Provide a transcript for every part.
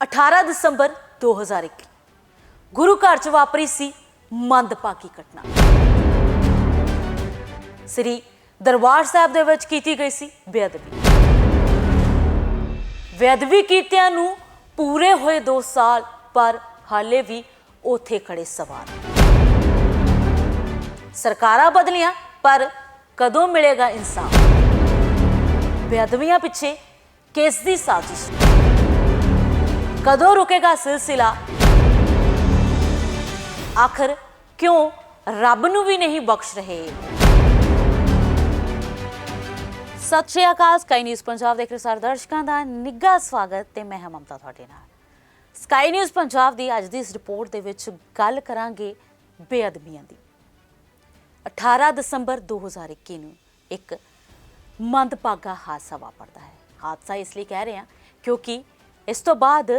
18 ਦਸੰਬਰ 2021 ਗੁਰੂ ਘਰ 'ਚ ਵਾਪਰੀ ਸੀ ਮੰਦਭਾਗੀ ਘਟਨਾ। ਸ੍ਰੀ ਦਰਬਾਰ ਸਾਹਿਬ ਦੇ ਵਿੱਚ ਕੀਤੀ ਗਈ ਸੀ ਬੇਅਦਬੀ। ਬੇਅਦਬੀ ਕੀਤਿਆਂ ਨੂੰ ਪੂਰੇ ਹੋਏ 2 ਸਾਲ ਪਰ ਹਾਲੇ ਵੀ ਉੱਥੇ ਖੜੇ ਸਵਾਲ ਸਰਕਾਰਾਂ ਬਦਲੀਆਂ, ਪਰ ਕਦੋਂ ਮਿਲੇਗਾ ਇਨਸਾਫ? ਬੇਅਦਬੀਆਂ ਪਿੱਛੇ ਕਿਸ ਦੀ ਸਾਜ਼ਿਸ਼? ਕਦੋਂ ਰੁਕੇਗਾ ਸਿਲਸਿਲਾ? ਆਖਰ ਕਿਉਂ ਰੱਬ ਨੂੰ ਵੀ ਨਹੀਂ ਬਖਸ਼ ਰਹੇ? ਸਤਿ ਸ਼੍ਰੀ ਅਕਾਲ ਸਕਾਈ ਨਿਊਜ਼ ਪੰਜਾਬ ਦੇਖ ਰਹੇ ਸਾਰੇ ਦਰਸ਼ਕਾਂ ਦਾ ਨਿੱਘਾ ਸਵਾਗਤ ਤੇ ਮੈਂ ਹਾਂ ਮਮਤਾ ਤੁਹਾਡੇ ਨਾਲ। ਸਕਾਈ ਨਿਊਜ਼ ਪੰਜਾਬ ਦੀ ਅੱਜ ਦੀ ਇਸ ਰਿਪੋਰਟ ਦੇ ਵਿੱਚ ਗੱਲ ਕਰਾਂਗੇ ਬੇਅਦਬੀਆਂ ਦੀ। 18 ਦਸੰਬਰ 2021 ਨੂੰ ਇੱਕ ਮੰਦਭਾਗਾ ਹਾਦਸਾ ਵਾਪਰਦਾ ਹੈ। ਹਾਦਸਾ ਇਸ ਲਈ ਕਹਿ ਰਹੇ ਹਾਂ ਕਿਉਂਕਿ ਇਸ ਤੋਂ ਬਾਅਦ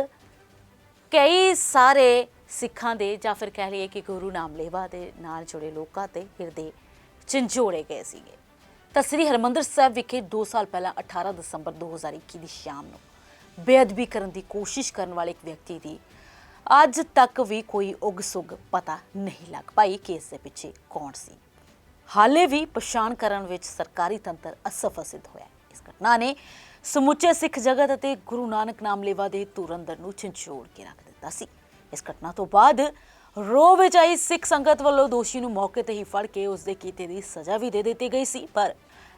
ਕਈ ਸਾਰੇ ਸਿੱਖਾਂ ਦੇ ਜਾਂ ਫਿਰ ਕਹਿ ਲਈਏ ਕਿ ਗੁਰੂ ਨਾਮ ਲੇਵਾ ਦੇ ਨਾਲ ਜੁੜੇ ਲੋਕਾਂ ਤੇ ਹਿਰਦੇ ਝੰਜੋੜੇ ਗਏ ਸੀਗੇ। ਤਾਂ ਸ੍ਰੀ ਹਰਮੰਦਰ ਸਾਹਿਬ ਵਿਖੇ 2 ਸਾਲ ਪਹਿਲਾਂ 18 ਦਸੰਬਰ 2021 ਦੀ ਸ਼ਾਮ ਨੂੰ ਬੇਅਦਬੀ ਕਰਨ ਦੀ ਕੋਸ਼ਿਸ਼ ਕਰਨ ਵਾਲੇ ਇੱਕ ਵਿਅਕਤੀ ਦੀ ਅੱਜ ਤੱਕ ਵੀ ਕੋਈ ਉਗ ਸੁਗ ਪਤਾ ਨਹੀਂ ਲੱਗ ਪਾਈ ਕਿ ਇਸ ਦੇ ਪਿੱਛੇ ਕੌਣ ਸੀ। ਹਾਲੇ ਵੀ ਪਛਾਣ ਕਰਨ ਵਿੱਚ ਸਰਕਾਰੀ ਤੰਤਰ ਅਸਫਲ ਸਿੱਧ ਹੋਇਆ ਇਸ ਘਟਨਾ ਨੇ ਸਮੁੱਚੇ ਸਿੱਖ ਜਗਤ ਅਤੇ ਗੁਰੂ ਨਾਨਕ ਨਾਮ ਲੇਵਾ ਦੇ ਧੁਰੰਦਰ ਨੂੰ ਛਿੰਛੋੜ ਕੇ ਰੱਖ ਦਿੱਤਾ ਸੀ। ਇਸ ਘਟਨਾ ਤੋਂ ਬਾਅਦ ਰੋ ਵਿੱਚ ਆਈ ਸਿੱਖ ਸੰਗਤ ਵੱਲੋਂ ਦੋਸ਼ੀ ਨੂੰ ਮੌਕੇ ਤੇ ਹੀ ਫੜ ਕੇ ਉਸ ਦੇ ਕੀਤੇ ਦੀ ਸਜ਼ਾ ਵੀ ਦੇ ਦਿੱਤੀ ਗਈ ਸੀ। ਪਰ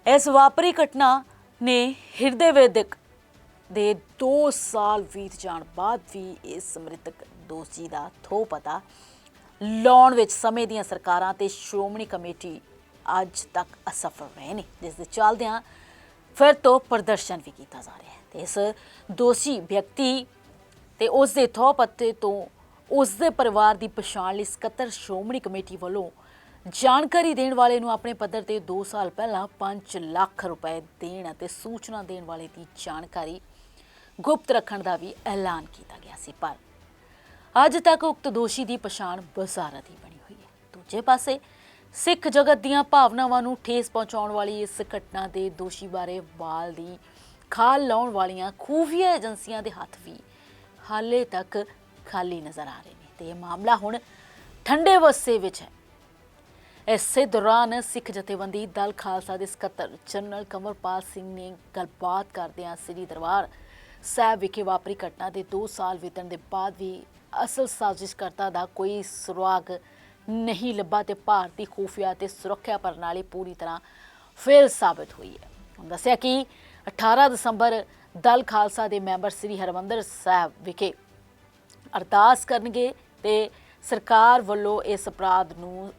ਇਸ ਵਾਪਰੀ ਘਟਨਾ ਨੇ ਹਿਰਦੇ ਵੇਦਕ ਦੇ 2 ਸਾਲ ਬੀਤ ਜਾਣ ਬਾਅਦ ਵੀ ਇਸ ਮ੍ਰਿਤਕ ਦੋਸ਼ੀ ਦਾ ਥੋ ਪਤਾ ਲਾਉਣ ਵਿੱਚ ਸਮੇਂ ਦੀਆਂ ਸਰਕਾਰਾਂ ਤੇ ਸ਼੍ਰੋਮਣੀ ਕਮੇਟੀ ਅੱਜ ਤੱਕ ਅਸਫਲ ਰਹੇ ਨੇ, ਜਿਸ ਦੇ ਚੱਲਦਿਆਂ ਫਿਰ ਤੋਂ ਪ੍ਰਦਰਸ਼ਨ ਵੀ ਕੀਤਾ ਜਾ ਰਿਹਾ ਹੈ ਤੇ ਇਸ ਦੋਸ਼ੀ ਵਿਅਕਤੀ ਤੇ ਉਸ ਦੇ ਥੋ ਪੱਤੇ ਤੋਂ ਉਸ ਦੇ ਪਰਿਵਾਰ ਦੀ ਪਛਾਣ ਲਈ ਸਕੱਤਰ ਸ਼੍ਰੋਮਣੀ ਕਮੇਟੀ ਵੱਲੋਂ ਜਾਣਕਾਰੀ ਦੇਣ ਵਾਲੇ ਨੂੰ ਆਪਣੇ ਪੱਧਰ ਤੇ 2 ਸਾਲ ਪਹਿਲਾਂ 5 ਲੱਖ ਰੁਪਏ ਦੇਣ ਅਤੇ ਸੂਚਨਾ ਦੇਣ ਵਾਲੇ ਦੀ ਜਾਣਕਾਰੀ ਗੁਪਤ ਰੱਖਣ ਦਾ ਵੀ ਐਲਾਨ ਕੀਤਾ ਗਿਆ ਸੀ। ਪਰ ਅੱਜ ਤੱਕ ਉਕਤ ਦੋਸ਼ੀ ਦੀ ਪਛਾਣ ਬਜ਼ਾਰਤ ਹੀ ਬਣੀ ਹੋਈ ਹੈ। ਦੂਜੇ ਪਾਸੇ ਸਿੱਖ ਜਗਤ ਦੀਆਂ ਭਾਵਨਾਵਾਂ ਨੂੰ ਠੇਸ ਪਹੁੰਚਾਉਣ ਵਾਲੀ ਇਸ ਘਟਨਾ ਦੇ ਦੋਸ਼ੀ ਬਾਰੇ ਵਾਲ ਦੀ ਖਾਲ ਲਾਉਣ ਵਾਲੀਆਂ ਖੂਫੀਆ ਏਜੰਸੀਆਂ ਦੇ ਹੱਥ ਵੀ ਹਾਲੇ ਤੱਕ ਖਾਲੀ ਨਜ਼ਰ ਆ ਰਹੇ ਨੇ। ਤੇ ਇਹ ਮਾਮਲਾ ਹੁਣ ਠੰਡੇ ਵਸੇ ਵਿੱਚ ਹੈ। ਇਸੇ ਦੌਰਾਨ ਸਿੱਖ ਜਥੇਬੰਦੀ ਦਲ ਖਾਲਸਾ ਦੇ ਸਕੱਤਰ ਜਨਰਲ ਕਮਰਪਾਲ ਸਿੰਘ ਨੇ ਗੱਲਬਾਤ ਕਰਦਿਆਂ ਸ੍ਰੀ ਦਰਬਾਰ ਸਾਹਿਬ ਵਿਖੇ ਵਾਪਰੀ ਘਟਨਾ ਦੇ 2 ਸਾਲ ਬੀਤਣ ਦੇ ਬਾਅਦ ਵੀ ਅਸਲ ਸਾਜ਼ਿਸ਼ਕਰਤਾ ਦਾ ਕੋਈ ਸੁਰਾਗ ਨਹੀਂ ਲੱਭਾ ਤੇ ਭਾਰਤੀ ਖੂਫੀਆ ਤੇ ਸੁਰੱਖਿਆ ਪ੍ਰਣਾਲੀ ਪੂਰੀ ਤਰ੍ਹਾਂ ਫੇਲ ਸਾਬਤ ਹੋਈ ਹੈ। ਉਹਨਾਂ ਦੱਸਿਆ ਕਿ 18 ਦਸੰਬਰ ਦਲ ਖਾਲਸਾ ਦੇ ਮੈਂਬਰ ਸ੍ਰੀ ਹਰਮੰਦਰ ਸਾਹਿਬ ਵਿਖੇ ਅਰਦਾਸ ਕਰਨਗੇ ਤੇ ਸਰਕਾਰ ਵੱਲੋਂ ਇਸ ਅਪਰਾਧ ਨੂੰ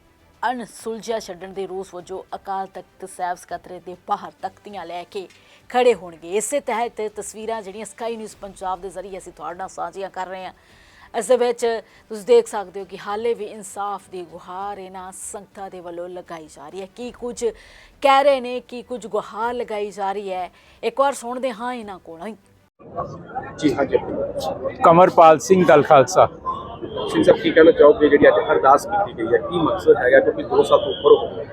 ਅਣਸੁਲਝਿਆ ਛੱਡਣ ਦੇ ਰੋਸ ਵਜੋਂ ਅਕਾਲ ਤਖਤ ਸਾਹਿਬ ਸਕੱਤਰੇ ਦੇ ਬਾਹਰ ਤਖਤੀਆਂ ਲੈ ਕੇ ਖੜੇ ਹੋਣਗੇ। ਇਸੇ ਤਹਿਤ ਤਸਵੀਰਾਂ ਜਿਹੜੀਆਂ ਸਕਾਈ ਨਿਊਜ਼ ਪੰਜਾਬ ਦੇ ਜ਼ਰੀਏ ਅਸੀਂ ਤੁਹਾਡੇ ਨਾਲ ਸਾਂਝੀਆਂ ਕਰ ਰਹੇ ਹਾਂ। ਇਸ ਦੇ ਵਿੱਚ ਤੁਸੀਂ ਦੇਖ ਸਕਦੇ ਹੋ ਕਿ ਹਾਲੇ ਵੀ ਇਨਸਾਫ ਦੀ ਗੁਹਾਰ ਇਹਨਾਂ ਸੰਗਤਾਂ ਦੇ ਵੱਲੋਂ ਲਗਾਈ ਜਾ ਰਹੀ ਹੈ। ਕੀ ਕੁਝ ਕਹਿ ਰਹੇ ਨੇ ਕੀ ਕੁਝ ਗੁਹਾਰ ਲਗਾਈ ਜਾ ਰਹੀ ਹੈ? ਇੱਕ ਵਾਰ ਸੁਣਦੇ ਹਾਂ ਇਹਨਾਂ ਕੋਲੋਂ ਹੀ। ਜੀ ਹਾਂਜੀ। ਕਮਰਪਾਲ ਸਿੰਘ ਦਲ ਖਾਲਸਾ। ਸਿੰਘ ਸਾਹਿਬ ਕੀ ਕਹਿਣਾ ਚਾਹੋਗੇ? ਜਿਹੜੀ ਅੱਜ ਅਰਦਾਸ ਕੀਤੀ ਗਈ ਹੈ ਕੀ ਮਕਸਦ ਹੈਗਾ? ਕਿਉਂਕਿ 2 ਸਾਲ ਤੋਂ ਉੱਪਰ ਹੋ ਗਏ।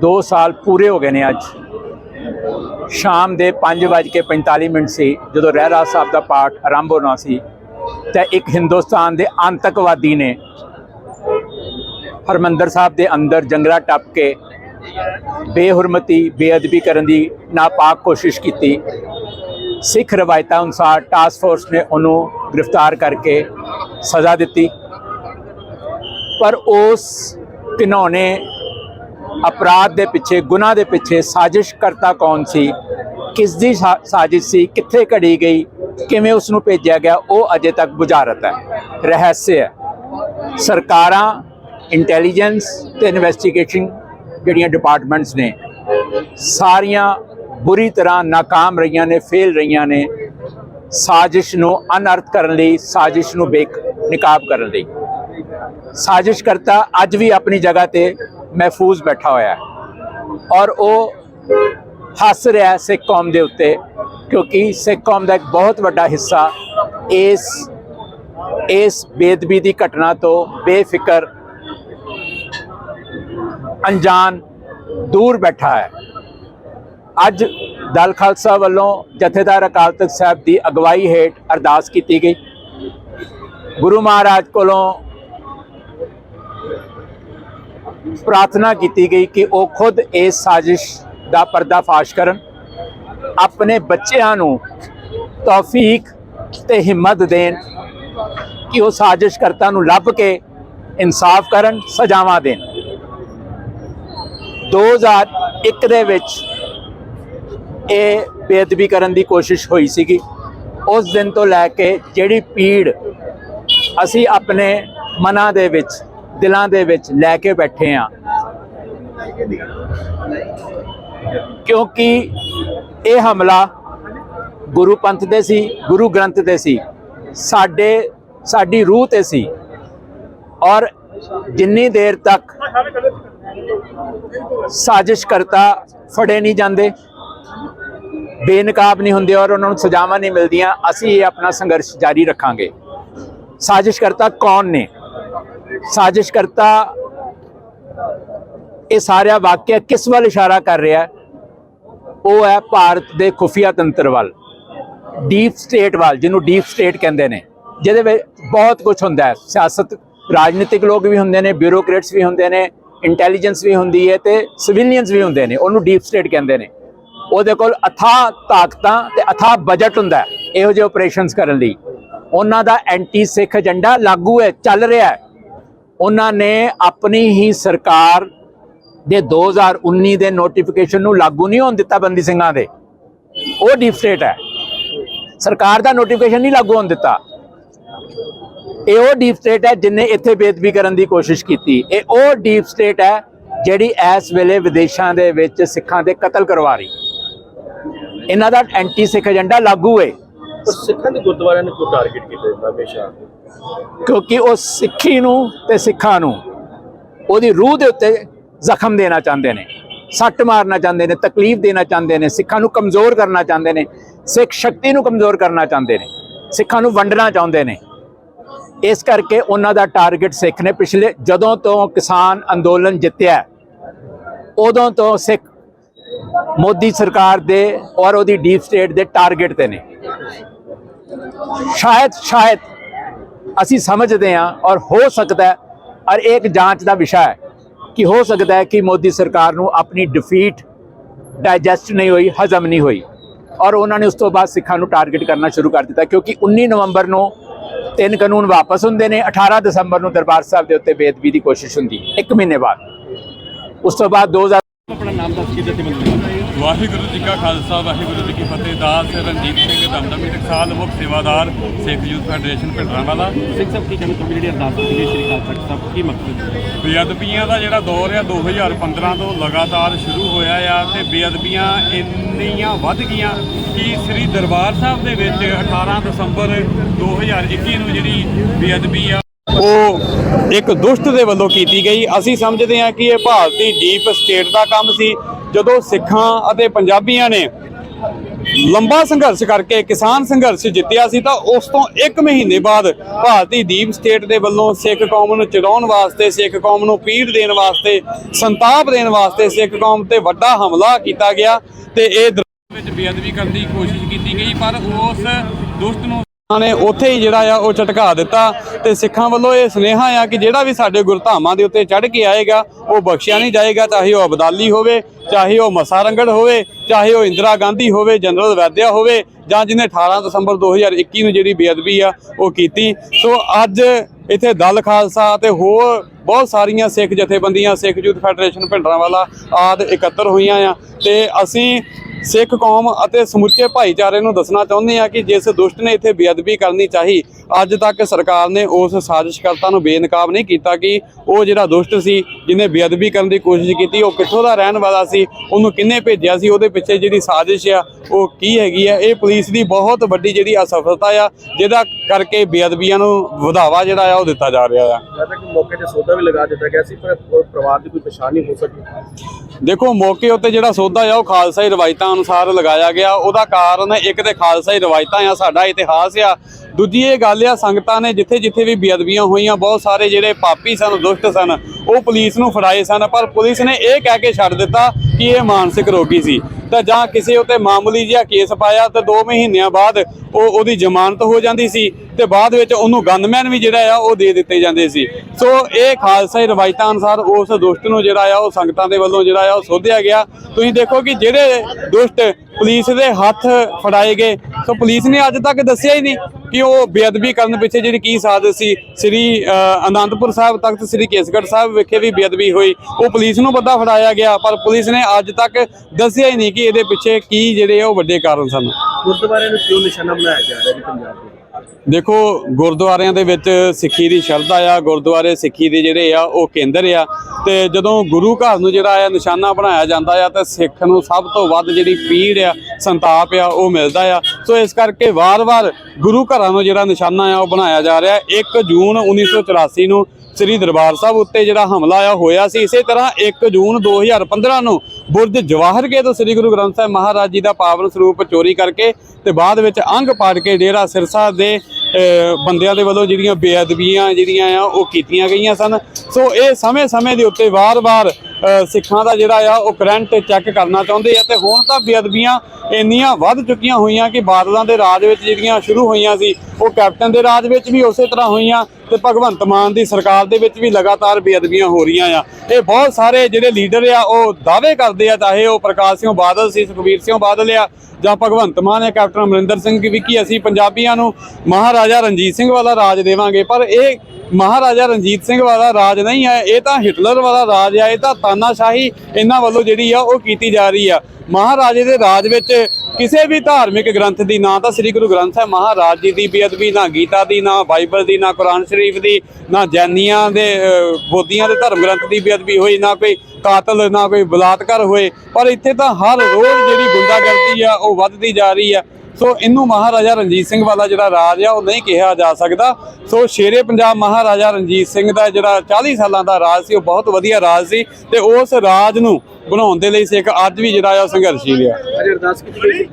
2 ਸਾਲ ਪੂਰੇ ਹੋ ਗਏ ਨੇ ਅੱਜ। ਸ਼ਾਮ ਦੇ 5:45 ਮਿੰਟ ਸੀ ਜਦੋਂ ਰਹਿਰਾ ਸਾਹਿਬ ਦਾ ਪਾਠ ਆਰੰਭ ਹੋਣਾ ਸੀ ਤੇ ਇੱਕ ਹਿੰਦੁਸਤਾਨ ਦੇ ਆਤੰਕਵਾਦੀ ਨੇ ਹਰਮੰਦਰ ਸਾਹਿਬ ਦੇ ਅੰਦਰ ਜੰਗਲਾ ਟੱਪ ਕੇ ਬੇਹੁਰਮਤੀ, ਬੇਅਦਬੀ ਕਰਨ ਦੀ ਨਾਪਾਕ ਕੋਸ਼ਿਸ਼ ਕੀਤੀ। ਸਿੱਖ ਰਵਾਇਤਾਂ ਅਨੁਸਾਰ ਟਾਸਕ ਫੋਰਸ ਨੇ ਉਹਨੂੰ ਗ੍ਰਿਫਤਾਰ ਕਰਕੇ ਸਜ਼ਾ ਦਿੱਤੀ। ਪਰ ਉਸ ਘਿਨੌਣੇ ਅਪਰਾਧ ਦੇ ਪਿੱਛੇ, ਗੁਨਾਹ ਦੇ ਪਿੱਛੇ ਸਾਜ਼ਿਸ਼ ਕਰਤਾ ਕੌਣ ਸੀ? ਕਿਸ ਦੀ ਸਾਜ਼ਿਸ਼ ਸੀ? ਕਿੱਥੇ ਘੜੀ ਗਈ? ਕਿਵੇਂ ਉਸ ਨੂੰ ਭੇਜਿਆ ਗਿਆ, ਉਹ ਅਜੇ ਤੱਕ ਬੁਝਾਰਤ ਹੈ, ਰਹੱਸ ਹੈ। ਸਰਕਾਰਾਂ ਇੰਟੈਲੀਜੈਂਸ ਤੇ ਇਨਵੈਸਟੀਗੇਸ਼ਨ ਜਿਹੜੀਆਂ ਡਿਪਾਰਟਮੈਂਟਸ ਨੇ, ਸਾਰੀਆਂ ਬੁਰੀ ਤਰ੍ਹਾਂ ناکਾਮ ਰਹੀਆਂ ਨੇ, ਫੇਲ ਰਹੀਆਂ ਨੇ, ਸਾਜ਼ਿਸ਼ ਨੂੰ ਅਨਰਥ ਕਰਨ ਲਈ, ਸਾਜ਼ਿਸ਼ ਨੂੰ ਬੇਕ ਨਿਕਾਬ ਕਰਨ ਲਈ। ਸਾਜ਼ਿਸ਼ ਕਰਤਾ ਅੱਜ ਵੀ ਆਪਣੀ ਜਗ੍ਹਾ ਤੇ ਮਹਿਫੂਜ਼ ਬੈਠਾ ਹੋਇਆ ਹੈ। ਔਰ ਉਹ ਹੱਸ ਰਿਹਾ ਸਿੱਖ ਕੌਮ ਦੇ ਉੱਤੇ, ਕਿਉਂਕਿ ਸਿੱਖ ਕੌਮ ਦਾ ਇੱਕ ਬਹੁਤ ਵੱਡਾ ਹਿੱਸਾ ਇਸ ਇਸ ਬੇਦਬੀ ਦੀ ਘਟਨਾ ਤੋਂ ਬੇਫਿਕਰ ਅਣਜਾਣ ਦੂਰ ਬੈਠਾ ਹੈ। ਅੱਜ ਦਲ ਖਾਲਸਾ ਵੱਲੋਂ ਜਥੇਦਾਰ ਅਕਾਲ ਤਖਤ ਸਾਹਿਬ ਦੀ ਅਗਵਾਈ ਹੇਠ ਅਰਦਾਸ ਕੀਤੀ ਗਈ। ਗੁਰੂ ਮਹਾਰਾਜ ਕੋਲੋਂ ਪ੍ਰਾਰਥਨਾ ਕੀਤੀ ਗਈ ਕਿ ਉਹ ਖੁਦ ਇਸ ਸਾਜ਼ਿਸ਼ ਦਾ ਪਰਦਾਫਾਸ਼ ਕਰਨ, ਆਪਣੇ ਬੱਚਿਆਂ ਨੂੰ ਤੌਫੀਕ ਤੇ ਹਿੰਮਤ ਦੇਣ, ਕਿ ਉਹ ਸਾਜ਼ਿਸ਼ਕਰਤਾ ਨੂੰ ਲੱਭ ਕੇ ਇਨਸਾਫ ਕਰਨ, ਸਜ਼ਾਵਾਂ ਦੇਣ। 2001 ਦੇ ਵਿੱਚ ਇਹ ਬੇਅਦਬੀ ਕਰਨ ਦੀ ਕੋਸ਼ਿਸ਼ ਹੋਈ ਸੀਗੀ। ਉਸ ਦਿਨ ਤੋਂ ਲੈ ਕੇ ਜਿਹੜੀ ਪੀੜ ਅਸੀਂ ਆਪਣੇ ਮਨਾਂ ਦੇ ਵਿੱਚ, ਦਿਲਾਂ ਦੇ ਵਿੱਚ ਲੈ ਕੇ ਬੈਠੇ ਆ ਕਿਉਂਕਿ ਇਹ ਹਮਲਾ ਗੁਰੂ ਪੰਥ ਦੇ ਸੀ, ਗੁਰੂ ਗ੍ਰੰਥ ਦੇ ਸੀ। ਸਾਡੇ, ਸਾਡੀ ਰੂਹ ਤੇ ਸੀ। ਔਰ ਜਿੰਨੀ ਦੇਰ ਤੱਕ ਸਾਜ਼ਿਸ਼ ਕਰਤਾ ਫੜੇ ਨਹੀਂ ਜਾਂਦੇ, ਬੇਨਕਾਬ ਨਹੀਂ ਹੁੰਦੇ ਔਰ ਉਹਨਾਂ ਨੂੰ ਸਜ਼ਾਵਾਂ ਨਹੀਂ ਮਿਲਦੀਆਂ, ਅਸੀਂ ਇਹ ਆਪਣਾ ਸੰਘਰਸ਼ ਜਾਰੀ ਰੱਖਾਂਗੇ। ਸਾਜ਼ਿਸ਼ ਕਰਤਾ ਕੌਣ ਨੇ? ਸਾਜ਼ਿਸ਼ ਕਰਤਾ ਇਹ ਸਾਰਾ ਵਾਕਿਆ ਕਿਸ ਵੱਲ ਇਸ਼ਾਰਾ ਕਰ ਰਿਹਾ ਉਹ ਹੈ ਭਾਰਤ ਦੇ ਖੁਫੀਆ ਤੰਤਰ ਵੱਲ ਡੀਪ ਸਟੇਟ ਵੱਲ, ਜਿਹਨੂੰ ਡੀਪ ਸਟੇਟ ਕਹਿੰਦੇ ਨੇ, ਜਿਹਦੇ ਵਿੱਚ ਬਹੁਤ ਕੁਝ ਹੁੰਦਾ ਹੈ। ਸਿਆਸਤ, ਰਾਜਨੀਤਿਕ ਲੋਕ ਵੀ ਹੁੰਦੇ ਨੇ ਬਿਊਰੋਕਰੇਟਸ ਵੀ ਹੁੰਦੇ ਨੇ ਇੰਟੈਲੀਜੈਂਸ ਵੀ ਹੁੰਦੀ ਹੈ ਤੇ ਸਿਵਿਲੀਅਨਸ ਵੀ ਹੁੰਦੇ ਨੇ, ਉਹਨੂੰ ਡੀਪ ਸਟੇਟ ਕਹਿੰਦੇ ਨੇ। ਉਹਦੇ ਕੋਲ ਅਥਾਹ ਤਾਕਤਾਂ ਤੇ ਅਥਾਹ ਬਜਟ ਹੁੰਦਾ ਹੈ, ਇਹੋ ਜਿਹੇ ਆਪਰੇਸ਼ਨਸ ਕਰਨ ਲਈ। ਉਹਨਾਂ ਦਾ ਐਂਟੀ ਸਿੱਖ ਏਜੰਡਾ ਲਾਗੂ ਹੈ, ਚੱਲ ਰਿਹਾ ਹੈ। ਉਹਨਾਂ ਨੇ ਆਪਣੀ ਹੀ ਸਰਕਾਰ ਦੇ 2019 ਦੇ ਨੋਟੀਫਿਕੇਸ਼ਨ ਨੂੰ ਲਾਗੂ ਨਹੀਂ ਹੋਣ ਦਿੱਤਾ ਬੰਦੀ ਸਿੰਘਾਂ ਦੇ। ਉਹ ਡੀਪ ਸਟੇਟ ਹੈ। ਸਰਕਾਰ ਦਾ ਨੋਟੀਫਿਕੇਸ਼ਨ ਨਹੀਂ ਲਾਗੂ ਹੋਣ ਦਿੱਤਾ। ਇਹ ਉਹ ਡੀਪ ਸਟੇਟ ਹੈ ਜਿਨੇ ਇੱਥੇ ਬੇਦਬੀ ਕਰਨ ਦੀ ਕੋਸ਼ਿਸ਼ ਕੀਤੀ। ਇਹ ਉਹ ਡੀਪ ਸਟੇਟ ਹੈ ਜਿਹੜੀ ਇਸ ਵੇਲੇ ਵਿਦੇਸ਼ਾਂ ਦੇ ਵਿੱਚ ਸਿੱਖਾਂ ਦੇ ਕਤਲ ਕਰਵਾ ਰਹੀ। ਇਹਨਾਂ ਦਾ ਐਂਟੀ ਸਿੱਖ ਏਜੰਡਾ ਲਾਗੂ ਹੈ ਸਿੱਖਾਂ ਦੇ ਗੁਰਦੁਆਰਿਆਂ ਨੂੰ ਕਿਉਂ ਟਾਰਗੇਟ ਕੀਤਾ ਹਮੇਸ਼ਾ ਕਿਉਂਕਿ ਉਹ ਸਿੱਖੀ ਨੂੰ ਤੇ ਸਿੱਖਾਂ ਨੂੰ ਉਹਦੀ ਰੂਹ ਦੇ ਉੱਤੇ ਜ਼ਖਮ ਦੇਣਾ ਚਾਹੁੰਦੇ ਨੇ, ਸੱਟ ਮਾਰਨਾ ਚਾਹੁੰਦੇ ਨੇ, ਤਕਲੀਫ ਦੇਣਾ ਚਾਹੁੰਦੇ ਨੇ, ਸਿੱਖਾਂ ਨੂੰ ਕਮਜ਼ੋਰ ਕਰਨਾ ਚਾਹੁੰਦੇ ਨੇ, ਸਿੱਖ ਸ਼ਕਤੀ ਨੂੰ ਕਮਜ਼ੋਰ ਕਰਨਾ ਚਾਹੁੰਦੇ ਨੇ, ਸਿੱਖਾਂ ਨੂੰ ਵੰਡਣਾ ਚਾਹੁੰਦੇ ਨੇ। ਇਸ ਕਰਕੇ ਉਹਨਾਂ ਦਾ ਟਾਰਗੇਟ ਸਿੱਖ ਨੇ ਪਿਛਲੇ, ਜਦੋਂ ਤੋਂ ਕਿਸਾਨ ਅੰਦੋਲਨ ਜਿੱਤਿਆ, ਉਦੋਂ ਤੋਂ ਸਿੱਖ ਮੋਦੀ ਸਰਕਾਰ ਦੇ ਔਰ ਉਹਦੀ ਡੀਪ ਸਟੇਟ ਦੇ ਟਾਰਗੇਟ ਤੇ ਨੇ। ਸ਼ਾਇਦ ਸ਼ਾਇਦ ਅਸੀਂ ਸਮਝਦੇ ਹਾਂ ਔਰ ਹੋ ਸਕਦਾ ਔਰ ਇਹ ਇੱਕ ਜਾਂਚ ਦਾ ਵਿਸ਼ਾ ਹੈ ਕਿ ਹੋ ਸਕਦਾ ਹੈ ਕਿ ਮੋਦੀ ਸਰਕਾਰ ਨੂੰ ਆਪਣੀ ਡਿਫੀਟ ਡਾਈਜੈਸਟ ਨਹੀਂ ਹੋਈ, ਹਜ਼ਮ ਨਹੀਂ ਹੋਈ। ਔਰ ਉਹਨਾਂ ਨੇ ਉਸ ਤੋਂ ਬਾਅਦ ਸਿੱਖਾਂ ਨੂੰ ਟਾਰਗੇਟ ਕਰਨਾ ਸ਼ੁਰੂ ਕਰ ਦਿੱਤਾ, ਕਿਉਂਕਿ 19 ਨਵੰਬਰ ਨੂੰ ਤਿੰਨ ਕਾਨੂੰਨ ਵਾਪਸ ਹੁੰਦੇ ਨੇ 18 ਦਸੰਬਰ ਨੂੰ ਦਰਬਾਰ ਸਾਹਿਬ ਦੇ ਉੱਤੇ ਬੇਦਬੀ ਦੀ ਕੋਸ਼ਿਸ਼ ਹੁੰਦੀ, ਇੱਕ ਮਹੀਨੇ ਬਾਅਦ। ਉਸ ਤੋਂ ਬਾਅਦ 2000 ਬੰਦੇ ਵਾਹਿਗੁਰੂ ਜੀ ਕਾ ਖਾਲਸਾ ਵਾਹਿਗੁਰੂ ਜੀ ਕੀ ਫਤਿਹ। ਦਾਸ ਰਣਜੀਤ ਸਿੰਘ ਦਮਦਮੀ ਟਕਸਾਲ ਮੁੱਖ ਸੇਵਾਦਾਰ ਸਿੱਖ ਯੂਥ ਫੈਡਰੇਸ਼ਨ ਭਿੰਡਰਾਂਵਾਲਾ ਸਿੰਘ ਸਾਹਿਬ ਕੀ ਕਹਿੰਦੇ ਤੁਸੀਂ ਜਿਹੜੀ ਅਰਦਾਸ ਕੀਤੀ ਗਈ ਸ਼੍ਰੀ ਅਕਾਲ ਤਖਤ ਸਾਹਿਬ ਕੀ ਮਕਸਦ ਹੈ? ਬੇਅਦਬੀਆਂ ਦਾ ਜਿਹੜਾ ਦੌਰ ਆ 2015 ਤੋਂ ਲਗਾਤਾਰ ਸ਼ੁਰੂ ਹੋਇਆ ਆ ਤੇ ਬੇਅਦਬੀਆਂ ਇੰਨੀਆਂ ਵੱਧ ਗਈਆਂ ਕਿ ਸ੍ਰੀ ਦਰਬਾਰ ਸਾਹਿਬ ਦੇ ਵਿੱਚ 18 ਦਸੰਬਰ 2021 ਨੂੰ ਜਿਹੜੀ ਬੇਅਦਬੀ ਆ ਉਹ ਇੱਕ ਦੁਸ਼ਟ ਦੇ ਵੱਲੋਂ ਕੀਤੀ ਗਈ। ਅਸੀਂ ਸਮਝਦੇ ਹਾਂ ਕਿ ਇਹ ਭਾਰਤੀ ਡੀਪ ਸਟੇਟ ਦਾ ਕੰਮ ਸੀ। ਜਦੋਂ ਸਿੱਖਾਂ ਅਤੇ ਪੰਜਾਬੀਆਂ ਨੇ ਲੰਬਾ ਸੰਘਰਸ਼ ਕਰਕੇ ਕਿਸਾਨ ਸੰਘਰਸ਼ ਜਿੱਤਿਆ ਸੀ, ਤਾਂ ਉਸ ਤੋਂ 1 ਮਹੀਨੇ ਬਾਅਦ ਭਾਰਤੀ ਦੀਪ ਸਟੇਟ ਦੇ ਵੱਲੋਂ ਸਿੱਖ ਕੌਮ ਨੂੰ ਚੜਾਉਣ ਵਾਸਤੇ, ਸਿੱਖ ਕੌਮ ਨੂੰ ਪੀੜ ਦੇਣ ਵਾਸਤੇ, ਸੰਤਾਪ ਦੇਣ ਵਾਸਤੇ ਸਿੱਖ ਕੌਮ ਤੇ ਵੱਡਾ ਹਮਲਾ ਕੀਤਾ ਗਿਆ ਤੇ ਇਹ ਵਿੱਚ ਬੇਅਦਬੀ ਕਰਨ ਦੀ ਕੋਸ਼ਿਸ਼ ਕੀਤੀ ਗਈ, ਪਰ ਉਸ ਦੁਸ਼ਟ ਨੂੰ ਨੇ ਉੱਥੇ ਹੀ ਜਿਹੜਾ ਆ ਉਹ ਝਟਕਾ ਦਿੱਤਾ ਤੇ ਸਿੱਖਾਂ ਵੱਲੋਂ ਇਹ ਸੁਨੇਹਾ ਆ ਕਿ ਜਿਹੜਾ ਵੀ ਸਾਡੇ ਗੁਰਧਾਮਾਂ ਦੇ ਉੱਤੇ ਚੜ ਕੇ ਆਏਗਾ, ਉਹ ਬਖਸ਼ਿਆ ਨਹੀਂ ਜਾਏਗਾ, ਚਾਹੇ ਉਹ ਅਬਦਾਲੀ ਹੋਵੇ, ਚਾਹੇ ਉਹ ਮਸਾ ਹੋਵੇ, ਚਾਹੇ ਉਹ ਇੰਦਰਾ ਗਾਂਧੀ ਹੋਵੇ, ਜਨਰਲ ਵੈਦਿਆ ਹੋਵੇ ਜਾਂ ਜਿਹਨੇ 18 ਦਸੰਬਰ 2021 ਨੂੰ ਜਿਹੜੀ ਬੇਅਦਬੀ ਆ ਉਹ ਕੀਤੀ। ਸੋ ਅੱਜ ਇੱਥੇ ਦਲ ਖਾਲਸਾ ਤੇ ਹੋਰ ਬਹੁਤ ਸਾਰੀਆਂ ਸਿੱਖ ਜਥੇਬੰਦੀਆਂ, ਸਿੱਖ ਯੂਥ ਫੈਡਰੇਸ਼ਨ ਭਿੰਡਰਾਂਵਾਲਾ ਆਦ ਇਕੱਤਰ ਹੋਈਆਂ ਆ। ਤੇ ਅਸੀਂ ਸਿੱਖ ਕੌਮ ਅਤੇ ਸਮੁੱਚੇ ਭਾਈਚਾਰੇ ਨੂੰ ਦੱਸਣਾ ਚਾਹੁੰਦੇ ਆ ਕਿ ਜਿਸ ਦੁਸ਼ਟ ਨੇ ਇੱਥੇ ਬੇਅਦਬੀ ਕਰਨੀ ਚਾਹੀ, ਅੱਜ ਤੱਕ ਸਰਕਾਰ ਨੇ ਉਸ ਸਾਜ਼ਿਸ਼ਕਰਤਾ ਨੂੰ ਬੇਨਕਾਬ ਨਹੀਂ ਕੀਤਾ ਕਿ ਉਹ ਜਿਹੜਾ ਦੁਸ਼ਟ ਸੀ, ਜਿਹਨੇ ਬੇਅਦਬੀ ਕਰਨ ਦੀ ਕੋਸ਼ਿਸ਼ ਕੀਤੀ, ਉਹ ਕਿੱਥੋਂ ਦਾ ਰਹਿਣ ਵਾਲਾ ਸੀ, ਉਹਨੂੰ ਕਿੰਨੇ ਭੇਜਿਆ ਸੀ, ਉਹਦੇ ਪਿੱਛੇ ਜਿਹੜੀ ਸਾਜ਼ਿਸ਼ ਆ, ਉਹ ਕੀ ਹੈਗੀ ਆ? ਇਹ ਪੁਲਿਸ ਦੀ ਬਹੁਤ ਵੱਡੀ ਜਿਹੜੀ ਅਸਫਲਤਾ ਆ, ਜਿਹਦਾ ਕਰਕੇ ਬੇਅਦਬੀਆਂ ਨੂੰ ਵਧਾਵਾ ਜਿਹੜਾ ਆ ਉਹ ਦਿੱਤਾ ਜਾ ਰਿਹਾ ਆ। ਲੱਗਦਾ ਕਿ ਮੌਕੇ ਤੇ ਸੌਦਾ ਵੀ ਲਗਾ ਦਿੱਤਾ ਗਿਆ ਸੀ ਪਰ ਪਰਿਵਾਰ ਦੀ ਕੋਈ ਪਛਾਣ ਨਹੀਂ ਹੋ ਸਕੀ। ਦੇਖੋ ਮੌਕੇ ਉੱਤੇ ਜਿਹੜਾ ਸੌਦਾ ਆ ਉਹ ਖਾਲਸਾਈ ਰਵਾਇਤਾਂ ਅਨੁਸਾਰ ਲਗਾਇਆ ਗਿਆ। ਉਹਦਾ ਕਾਰਨ ਇੱਕ ਤੇ ਖਾਲਸਾਈ ਰਵਾਇਤਾਂ ਆ ਸਾਡਾ ਇਤਿਹਾਸ ਆ। ਦੂਜੀ ਇਹ ਗੱਲ ਆ, ਸੰਗਤਾਂ ਨੇ ਜਿੱਥੇ ਜਿੱਥੇ ਵੀ ਬੇਅਦਬੀਆਂ ਹੋਈਆਂ, ਬਹੁਤ ਸਾਰੇ ਜਿਹੜੇ ਪਾਪੀ ਸਨ, ਦੁਸ਼ਟ ਸਨ, ਉਹ ਪੁਲਿਸ ਨੂੰ ਫੜਾਏ ਸਨ, ਪਰ ਪੁਲਿਸ ਨੇ ਇਹ ਕਹਿ ਕੇ ਛੱਡ ਦਿੱਤਾ ਕਿ ਇਹ ਮਾਨਸਿਕ ਰੋਗੀ ਸੀ। ਤਾਂ ਜਾਂ ਕਿਸੇ ਉਤੇ ਮਾਮੂਲੀ ਜਿਹਾ ਕੇਸ ਪਾਇਆ, ਤਾਂ 2 ਮਹੀਨਿਆਂ ਬਾਅਦ ਉਹ ਉਹਦੀ ਜ਼ਮਾਨਤ ਹੋ ਜਾਂਦੀ ਸੀ ਤੇ ਬਾਅਦ ਵਿੱਚ ਉਹਨੂੰ ਗਨਮੈਨ ਵੀ ਜਿਹੜਾ ਆ, ਉਹ ਦੇ ਦਿੱਤੇ ਜਾਂਦੇ ਸੀ। ਸੋ ਇਹ ਖਾਲਸਾਈ ਰਵਾਇਤਾਂ ਅਨੁਸਾਰ ਉਸ ਦੁਸ਼ਟ ਨੂੰ ਜਿਹੜਾ ਆ, ਉਹ ਸੰਗਤਾਂ ਦੇ ਵੱਲੋਂ ਜਿਹੜਾ ਆ, ਉਹ ਸੋਧਿਆ ਗਿਆ। ਤੁਸੀਂ ਦੇਖੋ ਕਿ ਜਿਹੜੇ ਦੁਸ਼ਟ ਪੁਲਿਸ ਦੇ ਹੱਥ ਫੜਾਏ ਗਏ। ਸੋ ਪੁਲਿਸ ਨੇ ਅੱਜ ਤੱਕ ਦੱਸਿਆ ਹੀ ਨਹੀਂ ਕਿ ਉਹ ਬੇਅਦਬੀ ਕਰਨ ਪਿੱਛੇ ਜਿਹੜੀ ਕੀ ਸਾਜ਼ਿਸ਼ ਸੀ। ਸ੍ਰੀ ਅ, ਅਨੰਦਪੁਰ ਸਾਹਿਬ ਤਖਤ ਸ੍ਰੀ ਕੇਸਗੜ੍ਹ ਸਾਹਿਬ ਵਿਖੇ ਵੀ ਬੇਅਦਬੀ ਹੋਈ। ਉਹ ਪੁਲਿਸ ਨੂੰ ਪਤਾ ਫੜਾਇਆ ਗਿਆ ਪਰ ਪੁਲਿਸ ਨੇ ਅੱਜ ਤੱਕ ਦੱਸਿਆ ਹੀ ਨਹੀਂ ਕਿ ਇਹਦੇ ਪਿੱਛੇ ਕੀ ਜਿਹੜੇ ਉਹ ਵੱਡੇ ਕਾਰਨ ਸਨ। ਗੁਰਦੁਆਰੇ ਨੂੰ ਕਿਉਂ ਨਿਸ਼ਾਨਾ ਬਣਾਇਆ ਜਾ ਰਿਹਾ ਜੀ ਪੰਜਾਬ ਦੇਖੋ, ਗੁਰਦੁਆਰਿਆਂ ਦੇ ਵਿੱਚ ਸਿੱਖੀ ਦੀ ਸ਼ਰਧਾ ਆ, ਗੁਰਦੁਆਰੇ ਸਿੱਖੀ ਦੇ ਜਿਹੜੇ ਆ, ਉਹ ਕੇਂਦਰ ਆ। ਤੇ ਜਦੋਂ ਗੁਰੂ ਘਰ ਨੂੰ ਜਿਹੜਾ ਆ ਨਿਸ਼ਾਨਾ ਬਣਾਇਆ ਜਾਂਦਾ ਆ, ਤਾਂ ਸਿੱਖ ਨੂੰ ਸਭ ਤੋਂ ਵੱਧ ਜਿਹੜੀ ਪੀੜ ਆ, ਸੰਤਾਪ ਆ, ਉਹ ਮਿਲਦਾ ਆ। ਸੋ ਇਸ ਕਰਕੇ ਵਾਰ-ਵਾਰ ਗੁਰੂ ਘਰਾਂ ਨੂੰ ਜਿਹੜਾ ਨਿਸ਼ਾਨਾ ਆ, ਉਹ ਬਣਾਇਆ ਜਾ ਰਿਹਾ। 1 ਜੂਨ 1984 ਨੂੰ ਸ੍ਰੀ ਦਰਬਾਰ ਸਾਹਿਬ ਉੱਤੇ ਜਿਹੜਾ ਹਮਲਾ ਆ, ਹੋਇਆ ਸੀ। ਇਸੇ ਤਰ੍ਹਾਂ 1 ਜੂਨ 2015 ਨੂੰ ਬੁਰਜ ਜਵਾਹਰ ਕੇ ਤੋਂ ਸ੍ਰੀ ਗੁਰੂ ਗ੍ਰੰਥ ਸਾਹਿਬ ਮਹਾਰਾਜ ਜੀ ਦਾ ਪਾਵਨ ਸਰੂਪ ਚੋਰੀ ਕਰਕੇ ਤੇ ਬਾਅਦ ਵਿੱਚ ਅੰਗ ਪਾੜ ਕੇ ਡੇਰਾ ਸਿਰਸਾ ਦੇ ਬੰਦਿਆਂ ਦੇ ਵੱਲੋਂ ਜਿਹੜੀਆਂ ਬੇਅਦਬੀਆਂ ਜਿਹੜੀਆਂ ਆ, ਉਹ ਕੀਤੀਆਂ ਗਈਆਂ ਸਨ। ਸੋ ਇਹ ਸਮੇਂ-ਸਮੇਂ ਦੇ ਉੱਤੇ ਵਾਰ-ਵਾਰ ਸਿੱਖਾਂ ਦਾ ਜਿਹੜਾ ਆ, ਉਹ ਕਰੰਟ ਚੈੱਕ ਕਰਨਾ ਚਾਹੁੰਦੇ ਆ। ਤੇ ਹੁਣ ਤਾਂ ਬੇਅਦਬੀਆਂ ਇੰਨੀਆਂ ਵੱਧ ਚੁੱਕੀਆਂ ਹੋਈਆਂ ਕਿ ਬਾਦਲਾਂ ਦੇ ਰਾਜ ਵਿੱਚ ਜਿਹੜੀਆਂ ਸ਼ੁਰੂ ਹੋਈਆਂ ਸੀ, ਉਹ ਕੈਪਟਨ ਦੇ ਰਾਜ ਵਿੱਚ ਵੀ ਉਸੇ ਤਰ੍ਹਾਂ ਹੋਈਆਂ ਤੇ ਭਗਵੰਤ ਮਾਨ ਦੀ ਸਰਕਾਰ ਦੇ ਵਿੱਚ ਵੀ ਲਗਾਤਾਰ ਬੇਅਦਬੀਆਂ ਹੋ ਰਹੀਆਂ ਆ। ਇਹ ਬਹੁਤ ਸਾਰੇ ਜਿਹੜੇ ਲੀਡਰ ਆ, ਉਹ ਦਾਅਵੇ ਕਰਦੇ ਆ, ਚਾਹੇ ਉਹ ਪ੍ਰਕਾਸ਼ ਸਿੰਘ ਬਾਦਲ ਸੀ, ਸੁਖਬੀਰ ਸਿੰਘ ਬਾਦਲ ਆ, ਜਾਂ ਭਗਵੰਤ ਮਾਨ ਹੈ ਕੈਪਟਨ ਅਮਰਿੰਦਰ ਸਿੰਘ ਵੀ, ਕੀ ਅਸੀਂ ਪੰਜਾਬੀਆਂ ਨੂੰ ਮਹਾਰਾਜ ਰਣਜੀਤ ਸਿੰਘ ਵਾਲਾ ਰਾਜ ਦੇਵਾਂਗੇ, ਪਰ ਇਹ ਮਹਾਰਾਜਾ ਰਣਜੀਤ ਸਿੰਘ ਵਾਲਾ ਰਾਜ ਨਹੀਂ ਹੈ, ਇਹ ਤਾਂ ਹਿਟਲਰ ਵਾਲਾ ਰਾਜ ਆ ਇਹ ਤਾਂ ਤਾਨਾਸ਼ਾਹੀ ਇਹਨਾਂ ਵੱਲੋਂ ਜਿਹੜੀ ਆ ਉਹ ਕੀਤੀ ਜਾ ਰਹੀ ਆ। ਮਹਾਰਾਜੇ ਦੇ ਰਾਜ ਵਿੱਚ ਕਿਸੇ ਵੀ ਧਾਰਮਿਕ ਗ੍ਰੰਥ ਦੀ ਨਾ ਤਾਂ ਸ੍ਰੀ ਗੁਰੂ ਗ੍ਰੰਥ ਸਾਹਿਬ ਮਹਾਰਾਜ ਜੀ ਦੀ ਬੇਅਦਬੀ, ਨਾ ਗੀਤਾ ਦੀ, ਨਾ ਬਾਈਬਲ ਦੀ, ਨਾ ਕੁਰਾਨ ਸ਼ਰੀਫ ਦੀ, ਨਾ ਜੈਨੀਆਂ ਦੇ ਬੋਧੀਆਂ ਦੇ ਧਰਮ ਗ੍ਰੰਥ ਦੀ ਬੇਅਦਬੀ ਹੋਈ, ਨਾ ਕੋਈ ਕਾਤਲ, ਨਾ ਕੋਈ ਬਲਾਤਕਾਰ ਹੋਏ, ਪਰ ਇੱਥੇ ਤਾਂ ਹਰ ਰੋਜ਼ ਜਿਹੜੀ ਗੁੰਡਾਗਰਦੀ ਆ ਉਹ ਵੱਧਦੀ ਜਾ ਰਹੀ ਆ। ਸੋ ਇਹਨੂੰ ਮਹਾਰਾਜਾ ਰਣਜੀਤ ਸਿੰਘ ਵਾਲਾ ਜਿਹੜਾ ਰਾਜ ਆ ਉਹ ਨਹੀਂ ਕਿਹਾ ਜਾ ਸਕਦਾ। ਸੋ ਸ਼ੇਰੇ ਪੰਜਾਬ ਮਹਾਰਾਜਾ ਰਣਜੀਤ ਸਿੰਘ ਦਾ ਜਿਹੜਾ 40 ਸਾਲਾਂ ਦਾ ਰਾਜ ਸੀ ਉਹ ਬਹੁਤ ਵਧੀਆ ਰਾਜ ਸੀ ਤੇ ਉਸ ਰਾਜ ਨੂੰ ਬਣਾਉਣ ਦੇ ਲਈ ਸਿੱਖ ਅੱਜ ਵੀ ਜਿਹੜਾ ਆ ਸੰਘਰਸ਼ੀਲ ਆ ਅਰਦਾਸ ਕੀਤੀ ਗਈ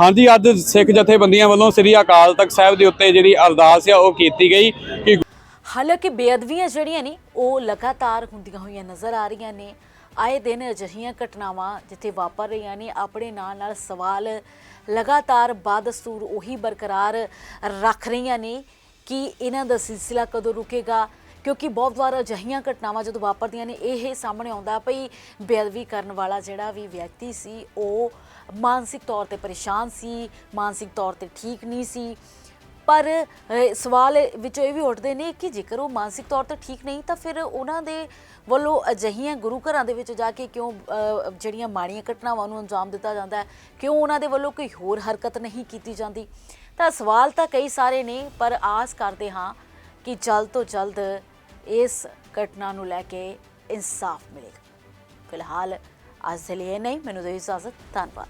ਹਾਂਜੀ ਅੱਜ ਸਿੱਖ ਜਥੇਬੰਦੀਆਂ ਵੱਲੋਂ ਸ੍ਰੀ ਅਕਾਲ ਤਖਤ ਸਾਹਿਬ ਦੇ ਉੱਤੇ ਜਿਹੜੀ ਅਰਦਾਸ ਆ ਉਹ ਕੀਤੀ ਗਈ ਕਿ ਹਾਲਾਂਕਿ ਬੇਅਦਬੀਆਂ ਜਿਹੜੀਆਂ ਨੇ, ਉਹ ਲਗਾਤਾਰ ਹੁੰਦੀਆਂ ਹੋਈਆਂ ਨਜ਼ਰ ਆ ਰਹੀਆਂ ਨੇ। ਆਏ ਦਿਨ ਅਜਿਹੀਆਂ ਘਟਨਾਵਾਂ ਜਿੱਥੇ ਵਾਪਰ ਰਹੀਆਂ ਨੇ, ਆਪਣੇ ਨਾਲ ਨਾਲ ਸਵਾਲ ਲਗਾਤਾਰ ਬਾਦਸਤੂਰ ਉਹੀ ਬਰਕਰਾਰ ਰੱਖ ਰਹੀਆਂ ਨੇ ਕਿ ਇਹਨਾਂ ਦਾ ਸਿਲਸਿਲਾ ਕਦੋਂ ਰੁਕੇਗਾ, ਕਿਉਂਕਿ ਬਹੁਤ ਵਾਰ ਅਜਿਹੀਆਂ ਘਟਨਾਵਾਂ ਜਦੋਂ ਵਾਪਰਦੀਆਂ ਨੇ, ਇਹ ਸਾਹਮਣੇ ਆਉਂਦਾ ਭਈ ਬੇਅਦਬੀ ਕਰਨ ਵਾਲਾ ਜਿਹੜਾ ਵੀ ਵਿਅਕਤੀ ਸੀ, ਉਹ ਮਾਨਸਿਕ ਤੌਰ ਤੇ ਪਰੇਸ਼ਾਨ ਸੀ, ਮਾਨਸਿਕ ਤੌਰ ਤੇ ਠੀਕ ਨਹੀਂ ਸੀ। ਪਰ ਸਵਾਲ ਵਿੱਚੋਂ ਇਹ ਵੀ ਉੱਠਦੇ ਨੇ ਕਿ ਜੇਕਰ ਉਹ ਮਾਨਸਿਕ ਤੌਰ ਤੇ ਠੀਕ ਨਹੀਂ ਤਾਂ ਫਿਰ ਉਹਨਾਂ ਦੇ ਵੱਲੋਂ ਅਜਿਹੀਆਂ ਗੁਰੂ ਘਰਾਂ ਦੇ ਵਿੱਚ ਜਾ ਕੇ ਕਿਉਂ ਜਿਹੜੀਆਂ ਮਾੜੀਆਂ ਘਟਨਾਵਾਂ ਨੂੰ ਅੰਜਾਮ ਦਿੱਤਾ ਜਾਂਦਾ ਹੈ, ਕਿਉਂ ਉਹਨਾਂ ਦੇ ਵੱਲੋਂ ਕੋਈ ਹੋਰ ਹਰਕਤ ਨਹੀਂ ਕੀਤੀ ਜਾਂਦੀ? ਤਾਂ ਸਵਾਲ ਤਾਂ ਕਈ ਸਾਰੇ ਨੇ, ਪਰ ਆਸ ਕਰਦੇ ਹਾਂ ਕਿ ਜਲਦ ਤੋਂ ਜਲਦ ਇਸ ਘਟਨਾ ਨੂੰ ਲੈ ਕੇ ਇਨਸਾਫ ਮਿਲੇਗਾ। ਫਿਲਹਾਲ ਅੱਜ ਦੇ ਲਈ ਇਹ ਨਹੀਂ ਮੈਨੂੰ ਦੇ ਇਜਾਜ਼ਤ। ਧੰਨਵਾਦ।